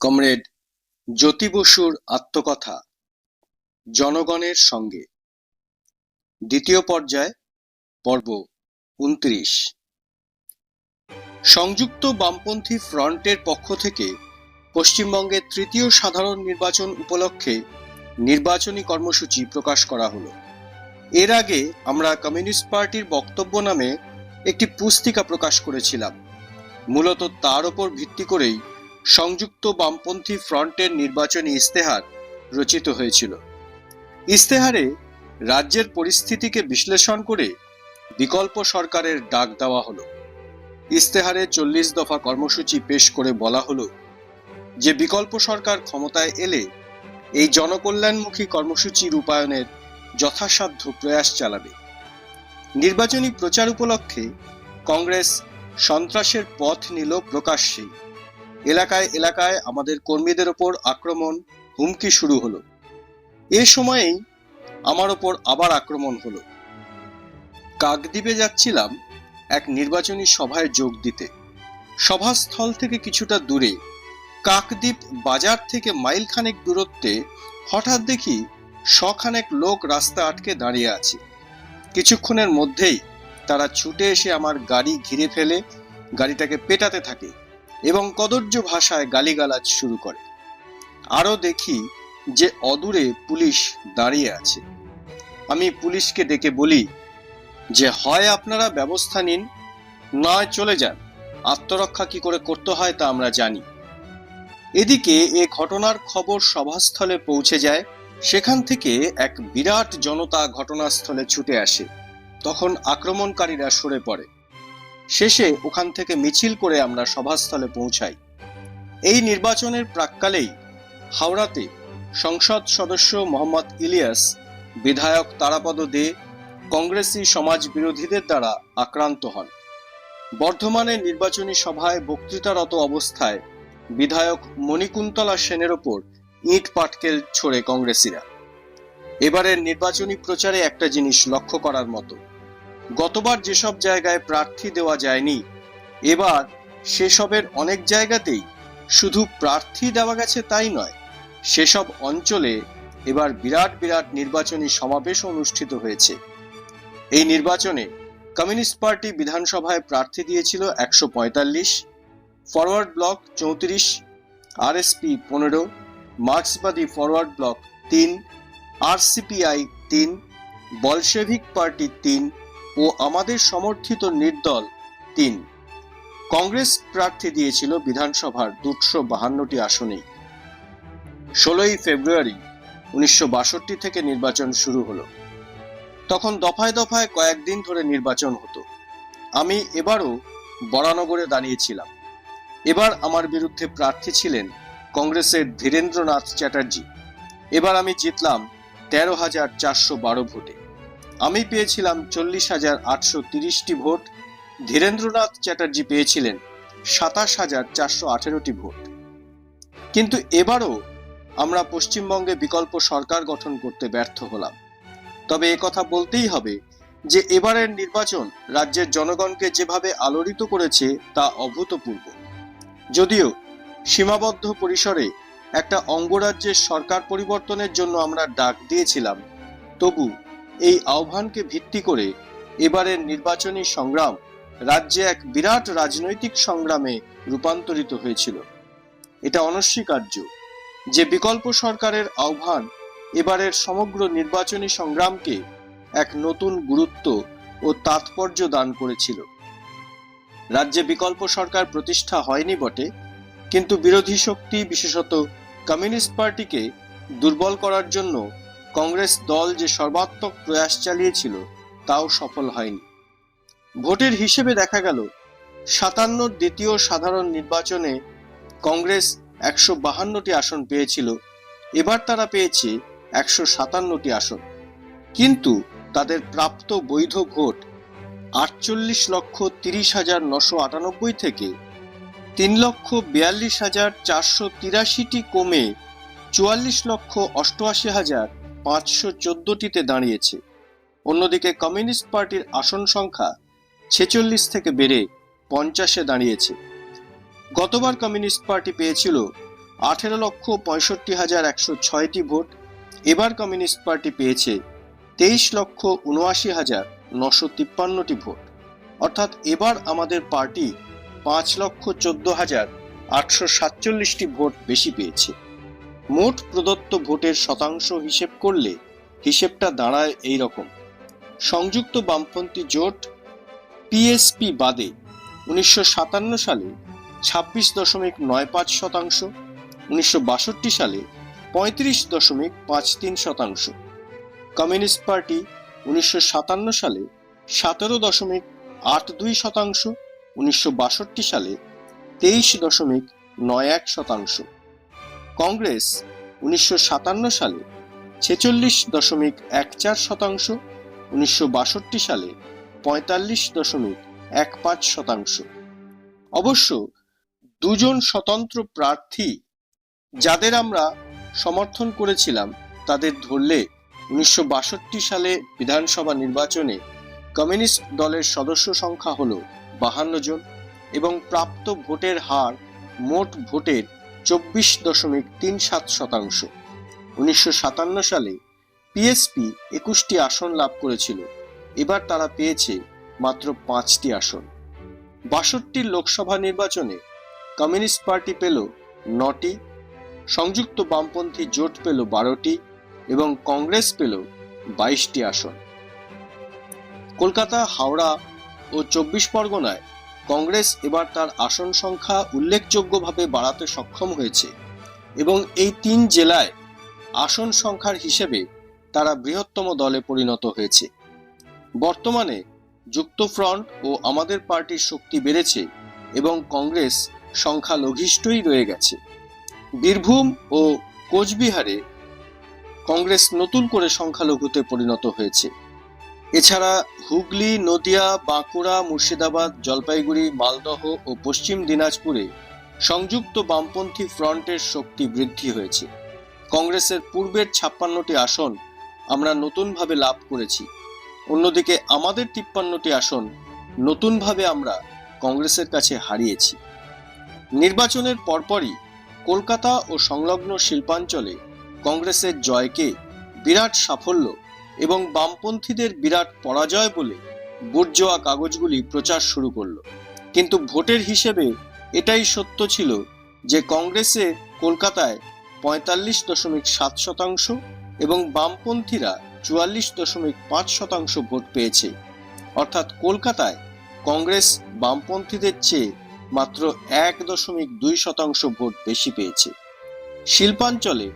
Comrade, জ্যোতি বসুর আত্মকথা, জনগণের সঙ্গে। দ্বিতীয় পর্যায়, পর্ব উনত্রিশ। সংযুক্ত বামপন্থী ফ্রন্টের পক্ষ থেকে পশ্চিমবঙ্গের তৃতীয় সাধারণ নির্বাচন উপলক্ষে নির্বাচনী কর্মসূচি প্রকাশ করা হলো। এর আগে আমরা কমিউনিস্ট পার্টির বক্তব্য নামে একটি পুস্তিকা প্রকাশ করেছিলাম। মূলত তার ওপর ভিত্তি করেই সংযুক্ত বামপন্থী ফ্রন্টের নির্বাচনী ইস্তেহার রচিত হয়েছিল। ইস্তেহারে রাজ্যের পরিস্থিতিকে বিশ্লেষণ করে বিকল্প সরকারের ডাক দেওয়া হলো। ইস্তেহারে চল্লিশ দফা কর্মসূচি পেশ করে বলা হলো যে, বিকল্প সরকার ক্ষমতায় এলে এই জনকল্যাণমুখী কর্মসূচি রূপায়ণের যথাসাধ্য প্রয়াস চালাবে। নির্বাচনী প্রচার উপলক্ষে কংগ্রেস সন্ত্রাসের পথ নিল প্রকাশ্যেই। এলাকায় এলাকায় আমাদের কর্মীদের ওপর আক্রমণ, হুমকি শুরু হলো। এ সময়েই আমার ওপর আবার আক্রমণ হলো। কাকদ্বীপে যাচ্ছিলাম এক নির্বাচনী সভায় যোগ দিতে। সভাস্থল থেকে কিছুটা দূরে কাকদ্বীপ বাজার থেকে মাইল খানেক দূরত্বে হঠাৎ দেখি শখানেক লোক রাস্তা আটকে দাঁড়িয়ে আছে। কিছুক্ষণের মধ্যেই তারা ছুটে এসে আমার গাড়ি ঘিরে ফেলে, গাড়িটাকে পেটাতে থাকে। এবং কদর্য ভাষায় গালিগালাজ শুরু করে। আরও দেখি যে অদূরে পুলিশ দাঁড়িয়ে আছে। আমি পুলিশকে ডেকে বলি, যে হয় আপনারা ব্যবস্থা নিন, নয় চলে যান। আত্মরক্ষা কি করে করতে হয় তা আমরা জানি। এদিকে এ ঘটনার খবর সভাস্থলে পৌঁছে যায়। সেখান থেকে এক বিরাট জনতা ঘটনাস্থলে ছুটে আসে। তখন আক্রমণকারীরা সরে পড়ে। শেষে ওখান থেকে মিছিল করে আমরা সভাস্থলে পৌঁছাই। এই নির্বাচনের প্রাককালেই হাওড়াতে সংসদ সদস্য মোহাম্মদ ইলিয়াস, বিধায়ক তারাপদ দে, কংগ্রেসি সমাজ বিরোধীদের দ্বারা আক্রান্ত হন। বর্ধমানে নির্বাচনী সভায় বক্তৃতারত অবস্থায় বিধায়ক মণিকুন্তলা সেনের ওপর ইট পাটকেল ছোড়ে কংগ্রেসিরা। এবারের নির্বাচনী প্রচারে একটা জিনিস লক্ষ্য করার মতো। গতবার যেসব জায়গায় প্রার্থী দেওয়া যায়নি, এবার সেসবের অনেক জায়গাতেই শুধু প্রার্থী দেওয়া গেছে তাই নয়, সেসব অঞ্চলে এবার বিরাট বিরাট নির্বাচনী সমাবেশ অনুষ্ঠিত হয়েছে। এই নির্বাচনে কমিউনিস্ট পার্টি বিধানসভায় প্রার্থী দিয়েছিল একশো পঁয়তাল্লিশ, ফরওয়ার্ড ব্লক চৌত্রিশ আর আরএসপি পনেরো, মার্ক্সবাদী ফরওয়ার্ড ব্লক তিন আর আরসিপিআই তিন, বলশেভিক পার্টি তিন ও আমাদের সমর্থিত নির্দল। তিন, কংগ্রেস প্রার্থী দিয়েছিল বিধানসভার দুশো বাহান্নটি আসনে। ষোলোই ফেব্রুয়ারি উনিশশো বাষট্টি থেকে নির্বাচন শুরু হলো। তখন দফায় দফায় কয়েকদিন ধরে নির্বাচন হতো। আমি এবারও বরানগরে দাঁড়িয়েছিলাম। এবার আমার বিরুদ্ধে প্রার্থী ছিলেন কংগ্রেসের ধীরেন্দ্রনাথ চ্যাটার্জি। এবার আমি জিতলাম তেরো হাজার চারশো বারো ভোটে। আমি পেয়েছিলাম চল্লিশ হাজার আটশো তিরিশটি ভোট, ধীরেন্দ্রনাথ চ্যাটার্জি পেয়েছিলেন সাতাশ হাজার চারশো আঠেরোটি ভোট। কিন্তু এবারও আমরা পশ্চিমবঙ্গে বিকল্প সরকার গঠন করতে ব্যর্থ হলাম। তবে কথা বলতেই হবে যে এবারের নির্বাচন রাজ্যের জনগণকে যেভাবে আলোড়িত করেছে তা অভূতপূর্ব। যদিও সীমাবদ্ধ পরিসরে একটা অঙ্গরাজ্যের সরকার পরিবর্তনের জন্য আমরা ডাক দিয়েছিলাম, তবু এই আহ্বানকে ভিত্তি করে এবারের নির্বাচনী সংগ্রাম রাজ্যে এক বিরাট রাজনৈতিক সংগ্রামে রূপান্তরিত হয়েছিল। এটা অনস্বীকার্য যে বিকল্প সরকারের আহ্বান এবারের সমগ্র নির্বাচনী সংগ্রামকে এক নতুন গুরুত্ব ও তাৎপর্য দান করেছিল। রাজ্যে বিকল্প সরকার প্রতিষ্ঠা হয়নি বটে, কিন্তু বিরোধী শক্তি, বিশেষত কমিউনিস্ট পার্টিকে দুর্বল করার জন্য কংগ্রেস দল যে সর্বাত্মক প্রয়াস চালিয়েছিল, তাও সফল হয়নি। ভোটের হিসেবে দেখা গেল, সাতান্ন দ্বিতীয় সাধারণ নির্বাচনে কংগ্রেস একশো বাহান্নটি আসন পেয়েছিল, এবার তারা পেয়েছে একশো সাতান্নটি আসন। কিন্তু তাদের প্রাপ্ত বৈধ ভোট আটচল্লিশ লক্ষ তিরিশ হাজার নশো আটানব্বই থেকে তিন লক্ষ বিয়াল্লিশ হাজার চারশো তিরাশিটি কমে চুয়াল্লিশ লক্ষ অষ্টআশি হাজার পাঁচশো চোদ্দটিতে দাঁড়িয়েছে। অন্যদিকে কমিউনিস্ট পার্টির আসন সংখ্যা ছেচল্লিশ থেকে বেড়ে পঞ্চাশে দাঁড়িয়েছে। গতবার কমিউনিস্ট পার্টি পেয়েছিল আঠেরো লক্ষ পঁয়ষট্টি হাজার একশো ছয়টি ভোট, এবার কমিউনিস্ট পার্টি পেয়েছে তেইশ লক্ষ উনআশি হাজার নশো তিপ্পান্নটি ভোট। অর্থাৎ এবার আমাদের পার্টি পাঁচ লক্ষ চোদ্দ হাজার আটশো সাতচল্লিশটি ভোট বেশি পেয়েছে। মোট প্রদত্ত ভোটের শতাংশ হিসেব করলে হিসেবটা দাঁড়ায় এই রকম সংযুক্ত বামপন্থী জোট পিএসপি বাদে উনিশশো সাতান্ন সালে ছাব্বিশ দশমিক নয় পাঁচ শতাংশ, উনিশশো বাষট্টি সালে পঁয়ত্রিশ দশমিক পাঁচ তিন শতাংশ। কমিউনিস্ট পার্টি উনিশশো সাতান্ন সালে সতেরো দশমিক আট দুই শতাংশ, উনিশশো বাষট্টি সালে তেইশ দশমিক নয় এক শতাংশ। কংগ্রেস উনিশশো সাতান্ন সালে ছেচল্লিশ দশমিক এক চার শতাংশ, উনিশশো বাষট্টি সালে পঁয়তাল্লিশ দশমিক এক পাঁচ শতাংশ। অবশ্য দুজন স্বতন্ত্র প্রার্থী যাদের আমরা সমর্থন করেছিলাম, তাদের ধরলে উনিশশো বাষট্টি সালে বিধানসভা নির্বাচনে কমিউনিস্ট দলের সদস্য সংখ্যা হল বাহান্ন জন এবং প্রাপ্ত ভোটের হার মোট ভোটের চব্বিশ দশমিক তিন সাত শতাংশ। উনিশশো সাতান্ন সালে পিএসপি একুশটি আসন লাভ করেছিল। এবার তারা পেয়েছে মাত্র পাঁচটি আসন। বাষট্টির লোকসভা নির্বাচনে কমিউনিস্ট পার্টি পেল নটি, সংযুক্ত বামপন্থী জোট পেল বারোটি এবং কংগ্রেস পেল বাইশটি আসন। কলকাতা, হাওড়া ও চব্বিশ পরগনায় কংগ্রেস এবার তার আসন সংখ্যা উল্লেখযোগ্যভাবে বাড়াতে সক্ষম হয়েছে এবং এই তিন জেলায় আসন সংখ্যার হিসেবে তারা বৃহত্তম দলে পরিণত হয়েছে। বর্তমানে যুক্তফ্রন্ট ও আমাদের পার্টির শক্তি বেড়েছে এবং কংগ্রেস সংখ্যালঘিষ্ঠই রয়ে গেছে। বীরভূম ও কোচবিহারে কংগ্রেস নতুন করে সংখ্যালঘুতে পরিণত হয়েছে। এছাড়া হুগলি, নদিয়া, বাঁকুড়া, মুর্শিদাবাদ, জলপাইগুড়ি, মালদহ ও পশ্চিম দিনাজপুরে সংযুক্ত বামপন্থী ফ্রন্টের শক্তি বৃদ্ধি হয়েছে। কংগ্রেসের পূর্বের ছাপ্পান্নটি আসন আমরা নতুনভাবে লাভ করেছি। অন্যদিকে আমাদের তিপ্পান্নটি আসন নতুনভাবে আমরা কংগ্রেসের কাছে হারিয়েছি। নির্বাচনের পরপরই কলকাতা ও সংলগ্ন শিল্পাঞ্চলে কংগ্রেসের জয়কে বিরাট সাফল্য এবং বামপন্থীদের বিরাট পরাজয় বলে বুর্জোয়া কাগজগুলি প্রচার শুরু করল। কিন্তু ভোটের হিসেবে এটাই সত্য ছিল যে কংগ্রেসে কলকাতায় পঁয়তাল্লিশ দশমিক সাত শতাংশ এবং বামপন্থীরা চুয়াল্লিশ দশমিক পাঁচ শতাংশ ভোট পেয়েছে। অর্থাৎ কলকাতায় কংগ্রেস বামপন্থীদের চেয়ে মাত্র এক দশমিক দুই শতাংশ ভোট বেশি পেয়েছে। শিল্পাঞ্চলে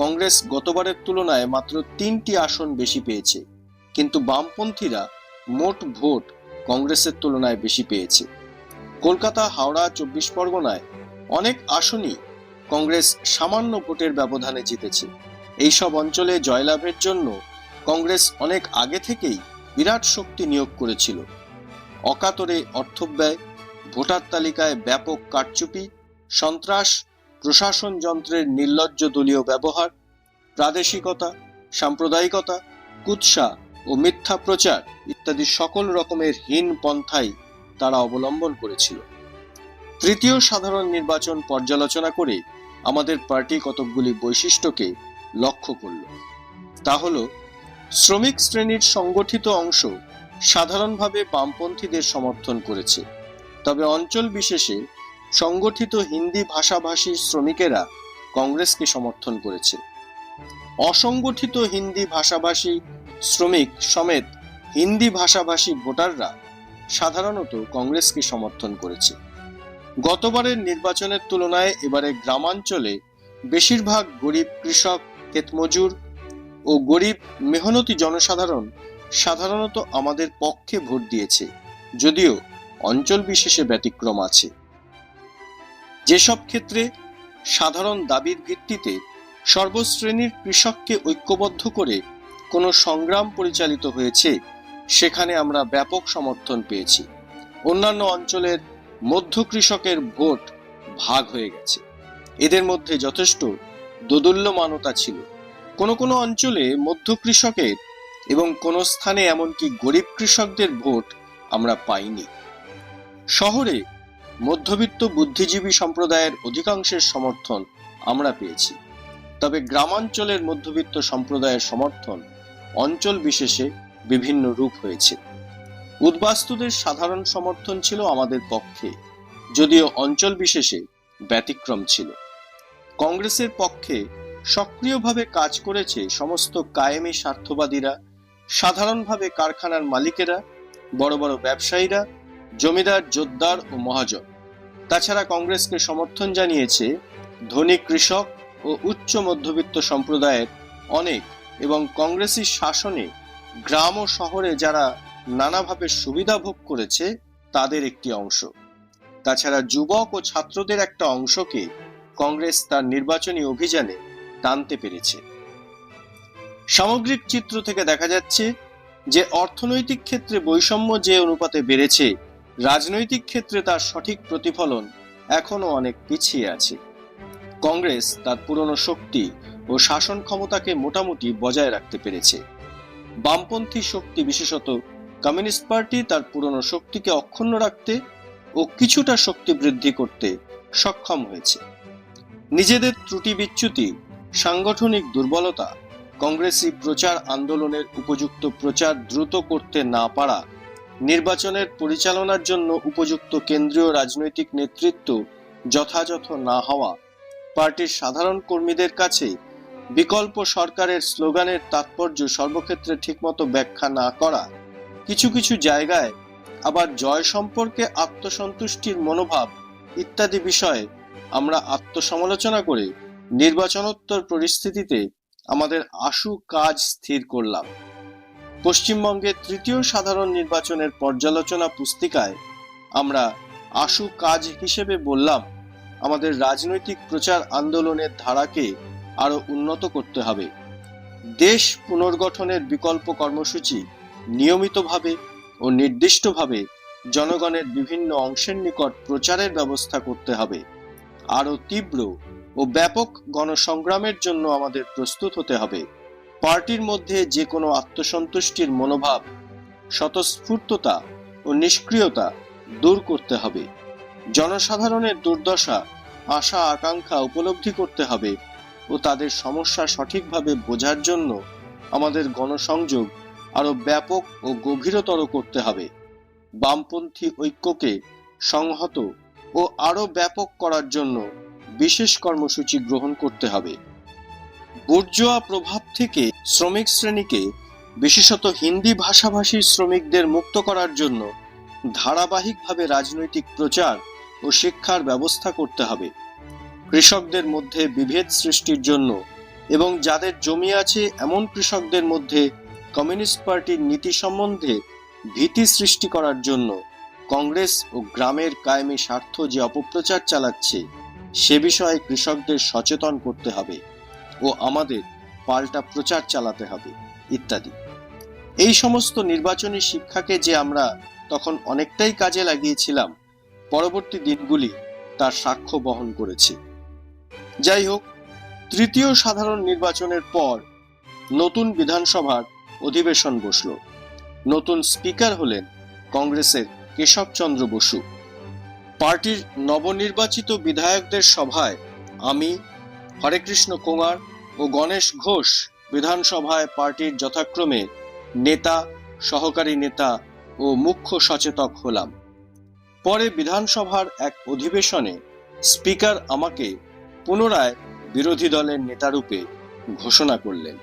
কংগ্রেস গতবারের তুলনায় মাত্র তিনটি আসন বেশি পেয়েছে, কিন্তু বামপন্থীরা মোট ভোট কংগ্রেসের তুলনায় বেশি পেয়েছে। কলকাতা, হাওড়া, চব্বিশ পরগনায় অনেক আসনই কংগ্রেস সামান্য ভোটের ব্যবধানে জিতেছে। এইসব অঞ্চলে জয়লাভের জন্য কংগ্রেস অনেক আগে থেকেই বিরাট শক্তি নিয়োগ করেছিল। অকাতরে অর্থব্যয়, ভোটার তালিকায় ব্যাপক কারচুপি, সন্ত্রাস প্রশাসন যন্ত্রের নির্লজ্জ দলীয় ব্যবহার, প্রাদেশিকতা, সাম্প্রদায়িকতা, কুৎসা ও মিথ্যা প্রচার ইত্যাদি সকল রকমের হীন পন্থাই তারা অবলম্বন করেছিল। তৃতীয় সাধারণ নির্বাচন পর্যালোচনা করে আমাদের পার্টি কতকগুলি বৈশিষ্ট্যকে লক্ষ্য করল। তা হল, শ্রমিক শ্রেণির সংগঠিত অংশ সাধারণভাবে বামপন্থীদের সমর্থন করেছে, তবে অঞ্চল বিশেষে সংগঠিত হিন্দি ভাষাভাষী শ্রমিকেরা কংগ্রেসকে সমর্থন করেছে। অসংগঠিত হিন্দি ভাষাভাষী শ্রমিক সমেত হিন্দি ভাষাভাষী ভোটাররা সাধারণত কংগ্রেসকে সমর্থন করেছে। গতবারের নির্বাচনের তুলনায় এবারে গ্রামাঞ্চলে বেশিরভাগ গরিব কৃষক, ক্ষেতমজুর ও গরিব মেহনতি জনসাধারণ সাধারণত আমাদের পক্ষে ভোট দিয়েছে, যদিও অঞ্চল বিশেষে ব্যতিক্রম আছে। যেসব ক্ষেত্রে সাধারণ দাবির ভিত্তিতে সর্বশ্রেণীর কৃষককে ঐক্যবদ্ধ করে কোনো সংগ্রাম পরিচালিত হয়েছে, সেখানে আমরা ব্যাপক সমর্থন পেয়েছি। অন্যান্য অঞ্চলের মধ্য কৃষকের ভোট ভাগ হয়ে গেছে। এদের মধ্যে যথেষ্ট দোদুল্যমানতা ছিল। কোনো কোনো অঞ্চলে মধ্য কৃষকের এবং কোনো স্থানে এমনকি গরিব কৃষকদের ভোট আমরা পাইনি। শহরে মধ্যবিত্ত বুদ্ধিজীবী সম্প্রদায়ের অধিকাংশের সমর্থন আমরা পেয়েছি। তবে গ্রামাঞ্চলের মধ্যবিত্ত সম্প্রদায়ের সমর্থন অঞ্চল বিশেষে বিভিন্ন রূপ হয়েছে। উদ্বাস্তুদের সাধারণ সমর্থন ছিল আমাদের পক্ষে, যদিও অঞ্চল বিশেষে ব্যতিক্রম ছিল। কংগ্রেসের পক্ষে সক্রিয়ভাবে কাজ করেছে সমস্ত কায়েমি স্বার্থবাদীরা, সাধারণভাবে কারখানার মালিকেরা, বড় বড় ব্যবসায়ীরা, জমিদার, জোদ্দার ও মহাজন। তাছাড়া কংগ্রেসকে সমর্থন জানিয়েছে ধনী কৃষক ও উচ্চ মধ্যবিত্ত সম্প্রদায়ের অনেক এবং কংগ্রেসী শাসনে গ্রাম ও শহরে যারা নানাভাবে সুবিধা ভোগ করেছে, তাদের একটি অংশ। তাছাড়া যুবক ও ছাত্রদের একটা অংশকে কংগ্রেস তার নির্বাচনী অভিযানে টানতে পেরেছে। সামগ্রিক চিত্র থেকে দেখা যাচ্ছে যে অর্থনৈতিক ক্ষেত্রে বৈষম্য যে অনুপাতে বেড়েছে রাজনৈতিক ক্ষেত্রে তার সঠিক প্রতিফলন এখনও অনেক পিছিয়ে আছে। কংগ্রেস তার পুরনো শক্তি ও শাসন ক্ষমতাকে মোটামুটি বজায় রাখতে পেরেছে। বামপন্থী শক্তি বিশেষত কমিউনিস্ট পার্টি তার পুরনো শক্তিকে অক্ষুণ্ণ রাখতে ও কিছুটা শক্তি বৃদ্ধি করতে সক্ষম হয়েছে। নিজেদের ত্রুটি বিচ্যুতি, সাংগঠনিক দুর্বলতা, কংগ্রেসি প্রচার আন্দোলনের উপযুক্ত প্রচার দ্রুত করতে না পারা নির্বাচনের পরিচালনার জন্য উপযুক্ত কেন্দ্রীয় রাজনৈতিক নেতৃত্ব যথাযথ না হওয়া, পার্টির সাধারণ কর্মীদের কাছে বিকল্প সরকারের স্লোগানের তাৎপর্য সর্বক্ষেত্রে ঠিকমতো ব্যাখ্যা না করা, কিছু কিছু জায়গায় আবার জয় সম্পর্কে আত্মসন্তুষ্টির মনোভাব ইত্যাদি বিষয়ে আমরা আত্মসমালোচনা করে নির্বাচনোত্তর পরিস্থিতিতে আমাদের আশু কাজ স্থির করলাম। পশ্চিমবঙ্গের তৃতীয় সাধারণ নির্বাচনের পর্যালোচনা পুস্তিকায় আমরা আশু কাজ হিসেবে বললাম, আমাদের রাজনৈতিক প্রচার আন্দোলনের ধারাকে আরও উন্নত করতে হবে। দেশ পুনর্গঠনের বিকল্প কর্মসূচি নিয়মিতভাবে ও নির্দিষ্টভাবে জনগণের বিভিন্ন অংশের নিকট প্রচারের ব্যবস্থা করতে হবে। আরও তীব্র ও ব্যাপক গণসংগ্রামের জন্য আমাদের প্রস্তুত হতে হবে। পার্টির মধ্যে যে কোনো আত্মসন্তুষ্টির মনোভাব, স্বতঃস্ফূর্ততা ও নিষ্ক্রিয়তা দূর করতে হবে। জনসাধারণের দুর্দশা, আশা, আকাঙ্ক্ষা উপলব্ধি করতে হবে ও তাদের সমস্যা সঠিকভাবে বোঝার জন্য আমাদের গণসংযোগ আরও ব্যাপক ও গভীরতর করতে হবে। বামপন্থী ঐক্যকে সংহত ও আরও ব্যাপক করার জন্য বিশেষ কর্মসূচি গ্রহণ করতে হবে। বুর্জোয়া প্রভাব থেকে শ্রমিক শ্রেণীকে বিশেষত হিন্দি ভাষাভাষী শ্রমিকদের মুক্ত করার জন্য ধারাবাহিকভাবে রাজনৈতিক প্রচার ও শিক্ষার ব্যবস্থা করতে হবে। কৃষকদের মধ্যে বিভেদ সৃষ্টির জন্য এবং যাদের জমি আছে এমন কৃষকদের মধ্যে কমিউনিস্ট পার্টির নীতি সম্বন্ধে ভীতি সৃষ্টি করার জন্য কংগ্রেস ও গ্রামের কায়েমি স্বার্থ যে অপপ্রচার চালাচ্ছে, সে বিষয়ে কৃষকদের সচেতন করতে হবে। ও আমাদের পাল্টা প্রচার চালাতে হবে, ইত্যাদি। এই সমস্ত নির্বাচনী শিক্ষাকে যে আমরা তখন অনেকটাই কাজে লাগিয়েছিলাম, পরবর্তী দিনগুলি তার সাক্ষ্য বহন করেছে। যাই হোক, তৃতীয় সাধারণ নির্বাচনের পর নতুন বিধানসভার অধিবেশন বসল। নতুন স্পিকার হলেন কংগ্রেসের কেশবচন্দ্র বসু। পার্টির নবনির্বাচিত বিধায়কদের সভায় আমি, হরেকৃষ্ণ কুমার ও গণেশ ঘোষ বিধানসভায় পার্টির যথাক্রমে নেতা, সহকারী নেতা ও মুখ্য সচেতক হলাম। পরে বিধানসভার এক অধিবেশনে স্পিকার আমাকে পুনরায় বিরোধী দলের নেতারূপে ঘোষণা করলেন।